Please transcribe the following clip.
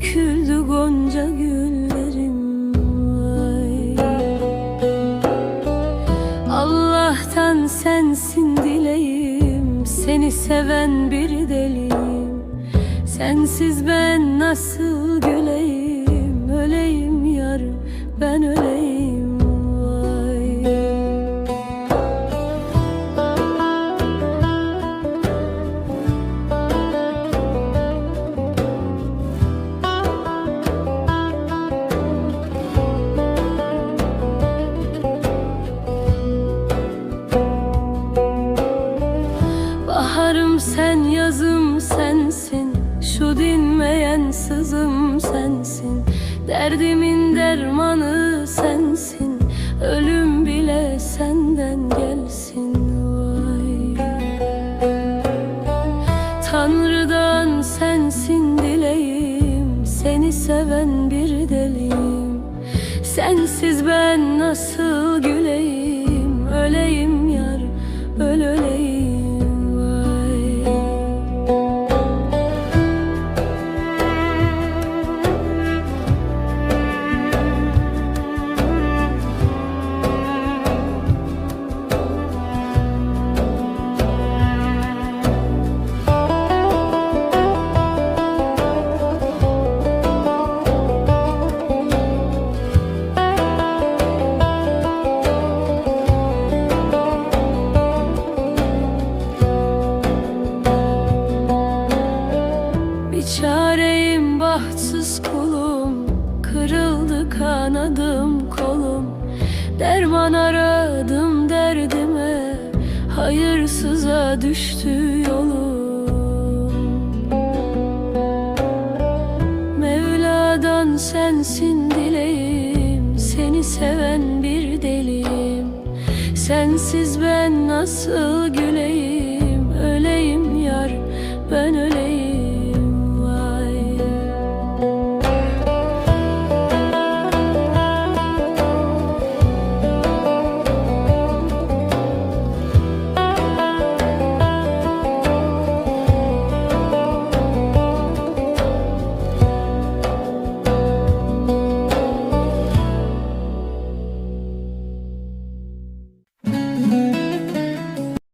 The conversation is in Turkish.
Döküldü gonca güllerim ay. Allah'tan sensin dileğim Seni seven bir deliyim Sensiz ben nasıl güleyim Öleyim yar ben öleyim sızım sensin. Derdimin dermanı sensin. Ölüm bile senden gelsin. Vay. Tanrı'dan sensin dileğim. Seni seven bir deliyim. Sensiz ben nasıl kanadım kolum. Derman aradım derdime Hayırsıza düştü yolum. Mevla'dan sensin dileğim Seni seven bir deliyim Sensiz ben nasıl güleyim